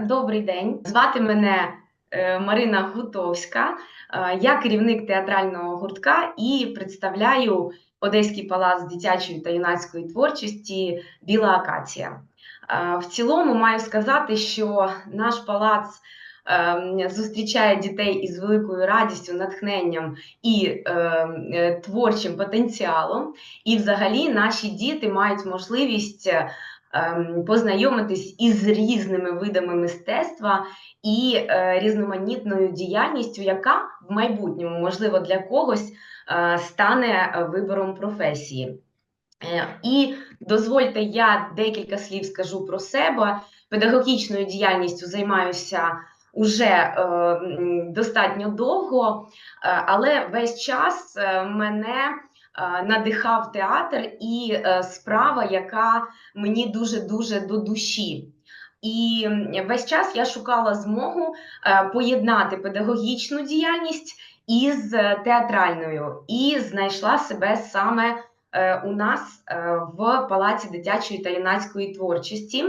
Добрий день. Звати мене е, Марина Гутовська. Е, Я керівник театрального гуртка і представляю Одеський палац дитячої та юнацької творчості Біла Акація. Е, В цілому маю сказати, що наш палац ем, зустрічає дітей із великою радістю, натхненням і ем, творчим потенціалом. І, взагалі, наші діти мають можливість познайомитись із різними видами мистецтва і е, різноманітною діяльністю, яка в майбутньому, можливо, для когось е, стане вибором професії. Е, І дозвольте, я декілька слів скажу про себе. Педагогічною діяльністю займаюся уже достатньо довго, але весь час мене надихав театр і е, справа, яка мені дуже дуже до душі. І весь час я шукала змогу е, поєднати педагогічну діяльність із е, театральною, і знайшла себе саме е, у нас е, в Палаці дитячої та юнацької творчості.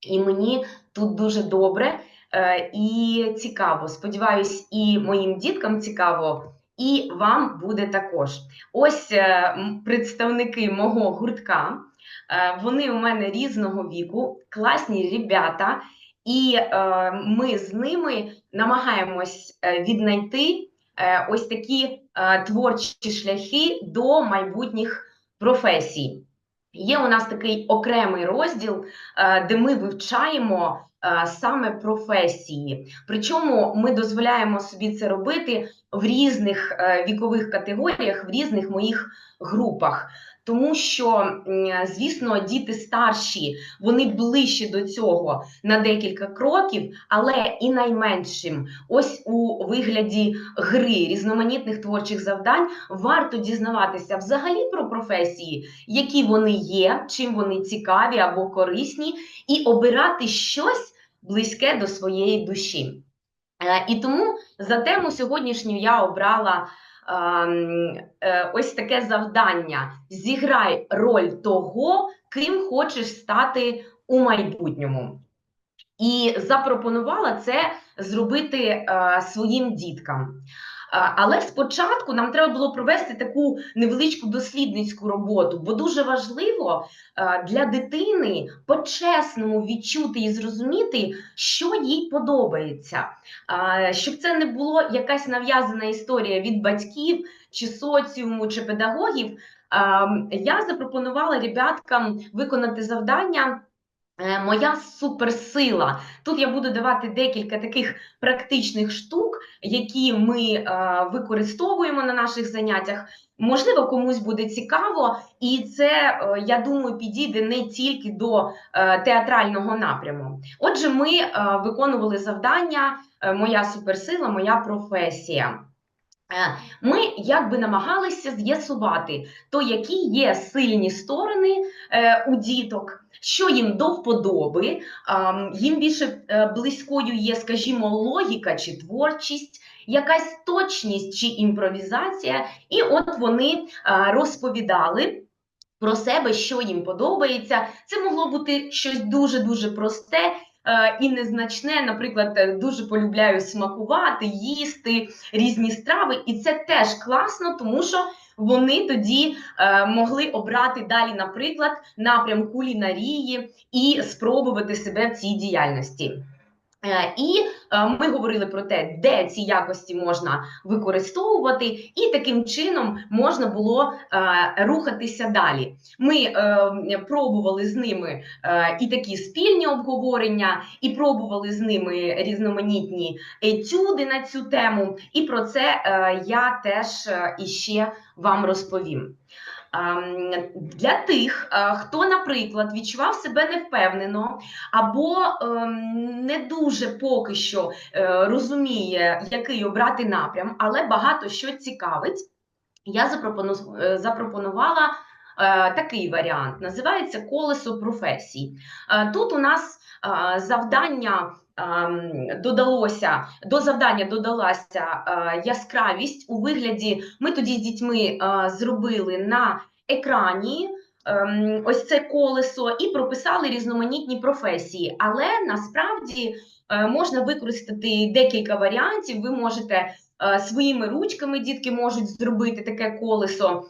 І мені тут дуже добре е, і цікаво. Сподіваюсь, і моїм діткам цікаво, і вам буде також. Ось е, представники мого гуртка. Е, Вони у мене різного віку, класні ребята, і е, ми з ними намагаємось віднайти ось такі творчі шляхи до майбутніх професій. Є у нас такий окремий розділ, е, де ми вивчаємо е, саме професії. Причому ми дозволяємо собі це робити в різних е, вікових категоріях, в різних моїх групах. Тому що, звісно, діти старші, вони ближче до цього на декілька кроків, але і найменшим, ось у вигляді гри, різноманітних творчих завдань, варто дізнаватися взагалі про професії, які вони є, чим вони цікаві або корисні, і обирати щось близьке до своєї душі. Е, І тому за тему сьогоднішню я обрала ось таке завдання: зіграй роль того, ким хочеш стати у майбутньому. І запропонувала це зробити е, своїм діткам. Е, Але спочатку нам треба було провести таку невеличку дослідницьку роботу, бо дуже важливо е, для дитини по-чесному відчути і зрозуміти, що їй подобається, Е, щоб це не було якась нав'язана історія від батьків чи соціуму, чи педагогів. е, Я запропонувала ребяткам виконати завдання. Е, Моя суперсила. Тут я буду давати декілька таких практичних штук, які ми е, використовуємо на наших заняттях. Можливо, комусь буде цікаво, і це, е, я думаю, підійде не тільки до театрального напряму. Отже, ми виконували завдання Моя суперсила, моя професія. Е, Ми якби намагалися з'ясувати, то які є сильні сторони е, у діток, що їм до вподоби, їм більше е, близькою є, скажімо, логіка чи творчість, якась точність чи імпровізація. І от вони розповідали. Про себе, що їм подобається, це могло бути щось дуже дуже просте і незначне. Наприклад, е, дуже полюбляю смакувати, їсти різні страви, і це теж класно, тому що вони тоді е, могли обрати далі, наприклад, напрям кулінарії і спробувати себе в цій діяльності. Е, І е, ми говорили про те, де ці якості можна використовувати, і таким чином можна було е, рухатися далі. Ми пробували з ними і такі спільні обговорення, і пробували з ними різноманітні етюди на цю тему. І про це я теж іще вам розповім. Для тих, е, хто, наприклад, відчував себе невпевнено або ем, не дуже поки що е, розуміє, який обрати напрям, але багато що цікавить, я е, запропонувала такий варіант. Називається колесо професій. Тут у нас завдання. Додалося до завдання додалася е, яскравість у вигляді. Ми тоді з дітьми е, зробили на екрані ем, ось це колесо і прописали різноманітні професії. Але насправді е, можна використати декілька варіантів. Ви можете своїми ручками дітки можуть зробити таке колесо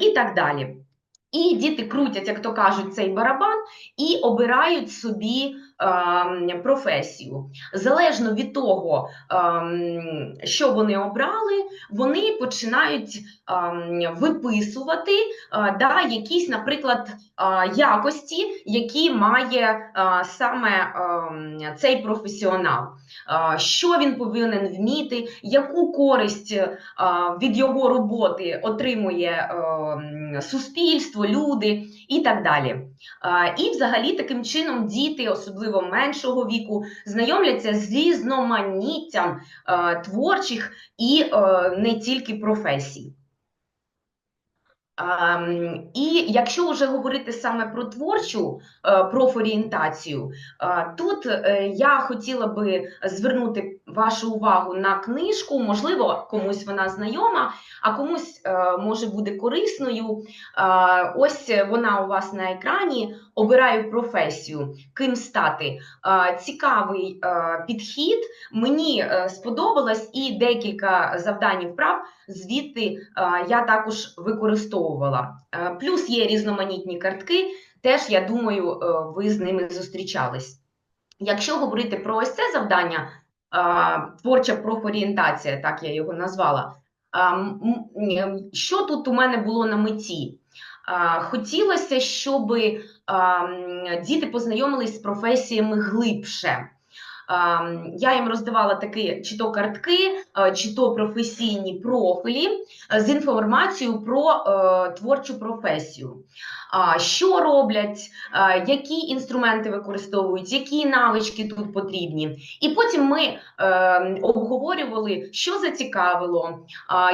і так далі. І діти крутять, як то кажуть, цей барабан і обирають собі професію. Залежно від того, ем, що вони обрали, вони починають ем, виписувати е, да, якісь, наприклад, е, якості, які має е, саме ем, цей професіонал. Що він повинен вміти, яку користь від його роботи отримує ем, суспільство, люди і так далі. І взагалі таким чином діти, особливо меншого віку, знайомляться з різноманіттям е, творчих і е, не тільки професій. Um, І якщо вже говорити саме про творчу е, профорієнтацію, е, тут е, я хотіла би звернути вашу увагу на книжку, можливо, комусь вона знайома, а комусь е, може буде корисною. Е, Ось вона у вас на екрані. Обираю професію, ким стати. Е, Цікавий підхід. Мені сподобалось і декілька завдань і вправ звідти я також використовувала. Плюс є різноманітні картки, теж я думаю, ви з ними зустрічались. Якщо говорити про ось це завдання, творча профорієнтація, так я його назвала. Що тут у мене було на меті? Хотілося, щоб діти познайомились з професіями глибше. Я їм роздавала такі чи то картки, чи то професійні профілі з інформацією про е, творчу професію. Що роблять, які інструменти використовують, які навички тут потрібні. І потім ми е, обговорювали, що зацікавило,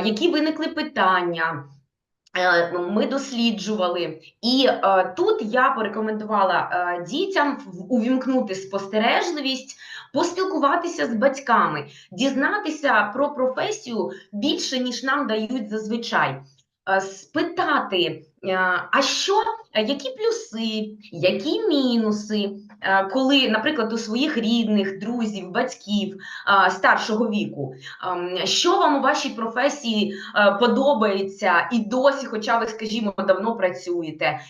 які виникли питання. Е, Ми досліджували, і е, тут я порекомендувала е, дітям увімкнути спостережливість, поспілкуватися з батьками, дізнатися про професію більше, ніж нам дають зазвичай. Е, Спитати, е, а що, е, які плюси, які мінуси, коли, наприклад, у своїх рідних, друзів, батьків старшого віку, Ем, що вам у вашій професії подобається і досі, хоча ви, скажімо, давно працюєте,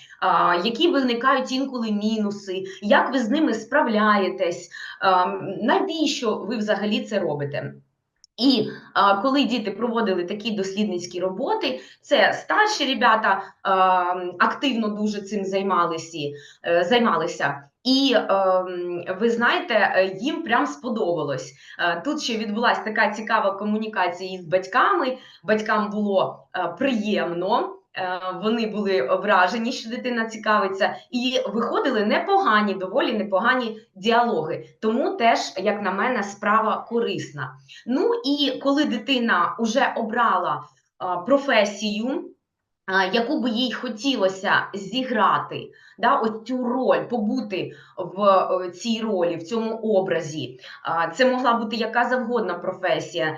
які виникають інколи мінуси, як ви з ними справляєтесь, ем, навіщо ви взагалі це робите? І а, коли діти проводили такі дослідницькі роботи, це старші ребята а, активно дуже цим займалися, е, займалися. І ем, ви знаєте, е, їм прям сподобалось. Е, Тут ще відбулася така цікава комунікація із батьками. Батькам було приємно. Е, Вони були вражені, що дитина цікавиться, і виходили непогані, доволі непогані діалоги. Тому теж, як на мене, справа корисна. Ну і коли дитина вже обрала професію, яку би їй хотілося зіграти, да, ось цю роль, побути в е, цій ролі, в цьому образі, це могла бути яка завгодна професія,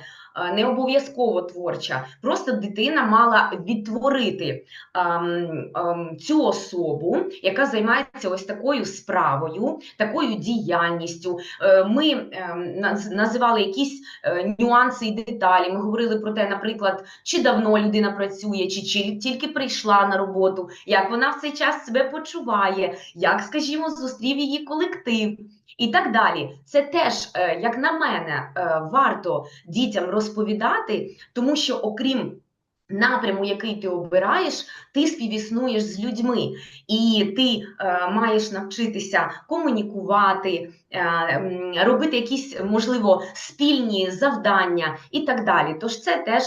не обов'язково творча. Просто дитина мала відтворити ам, ам, цю особу, яка займається ось такою справою, такою діяльністю. Е, Ми ем, називали якісь е, нюанси і деталі. Ми говорили про те, наприклад, чи давно людина працює, чи, чи тільки прийшла на роботу, як вона в цей час себе почуває, як, скажімо, зустрів її колектив. І так далі. Це теж, е, як на мене, е, варто дітям розповідати, тому що окрім напряму, який ти обираєш, ти співіснуєш з людьми, і ти е, маєш навчитися комунікувати, робити якісь, можливо, спільні завдання і так далі. Тож це теж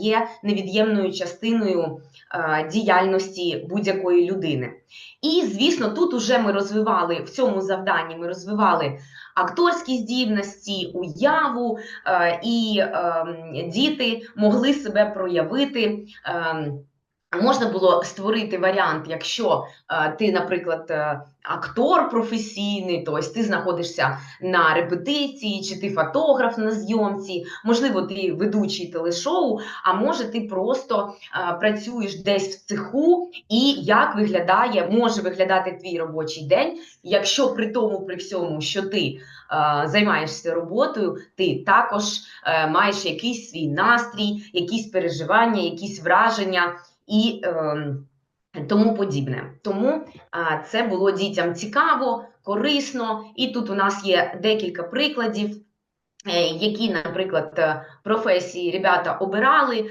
є невід'ємною частиною діяльності будь-якої людини. І, звісно, тут уже ми розвивали в цьому завданні, ми розвивали акторські здібності, уяву, е, і ем, діти могли себе проявити. Можна було створити варіант, якщо е, ти, наприклад, е, актор професійний, тобто ти знаходишся на репетиції, чи ти фотограф на зйомці, можливо, ти ведучий телешоу, а може ти просто е, працюєш десь в цеху, і як виглядає, може виглядати твій робочий день, якщо при тому, при всьому, що ти займаєшся роботою, ти також маєш якийсь свій настрій, якісь переживання, якісь враження і е, тому подібне. Тому це було дітям цікаво, корисно, і тут у нас є декілька прикладів. е, Які, наприклад, е, професії ребята обирали,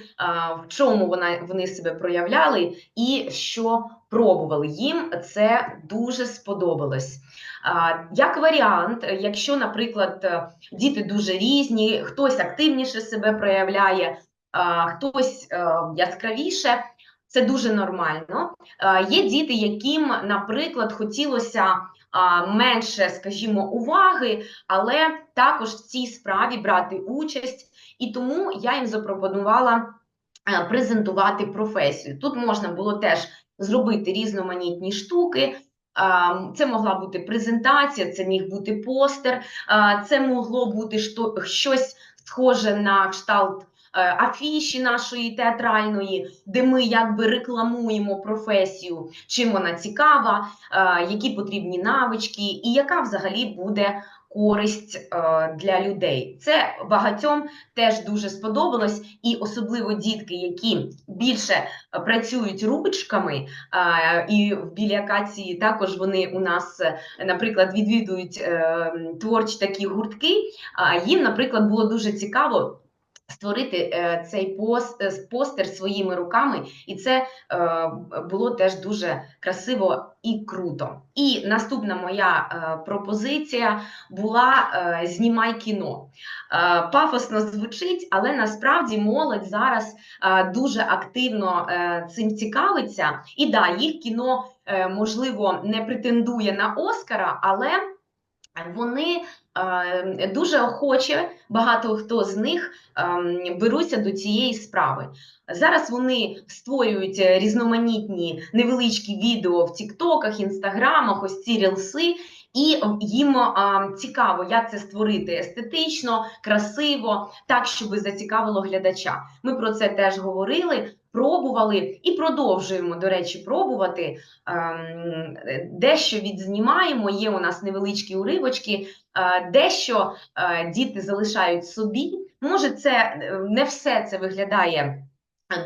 в чому вона, вони себе проявляли, і що пробували. Їм це дуже сподобалось. Як варіант, якщо, наприклад, е, діти дуже різні, хтось активніше себе проявляє, хтось яскравіше, це дуже нормально. Е, Є діти, яким, наприклад, хотілося менше, скажімо, уваги, але також в цій справі брати участь, і тому я їм запропонувала е, презентувати професію. Тут можна було теж зробити різноманітні штуки. Це могла бути презентація, це міг бути постер, це могло бути щось схоже на кшталт е, афіші нашої театральної, де ми якби рекламуємо професію, чим вона цікава, е, які потрібні навички, і яка взагалі буде користь е, для людей. Це багатьом теж дуже сподобалось, і особливо дітки, які більше е, працюють ручками, е, і в білій акації також вони у нас, е, наприклад, відвідують е, творчі такі гуртки. Їм, наприклад, було дуже цікаво. Створити е, цей пост, е, постер своїми руками, і це е, було теж дуже красиво і круто. І наступна моя пропозиція була знімай кіно. Пафосно звучить, але насправді молодь зараз дуже активно цим цікавиться. І да, їх кіно можливо не претендує на Оскара, але вони е, дуже охоче, багато хто з них ем, беруться до цієї справи. Зараз вони створюють е, різноманітні невеличкі відео в Тіктоках, Інстаграмах, ось ці рілси, і їм цікаво, як це створити естетично, красиво, так, щоб зацікавило глядача. Ми про це теж говорили. Пробували і продовжуємо, до речі, пробувати. Ем, Дещо відзнімаємо, є у нас невеличкі уривочки, е, дещо е, діти залишають собі. Може, це е, не все це виглядає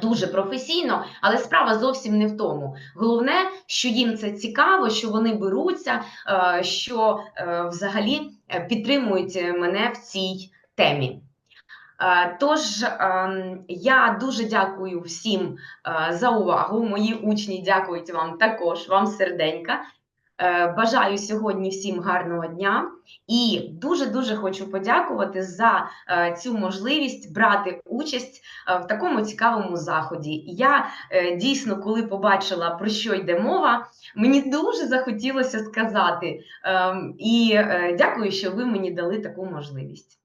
дуже професійно, але справа зовсім не в тому. Головне, що їм це цікаво, що вони беруться, що взагалі підтримують мене в цій темі. Е, Тож ем, я дуже дякую всім е, за увагу. Мої учні дякують вам також, вам серденька. Е, Бажаю сьогодні всім гарного дня і дуже-дуже хочу подякувати за цю можливість брати участь в такому цікавому заході. Я дійсно, коли побачила про що йде мова, мені дуже захотілося сказати. Ем, І дякую, що ви мені дали таку можливість.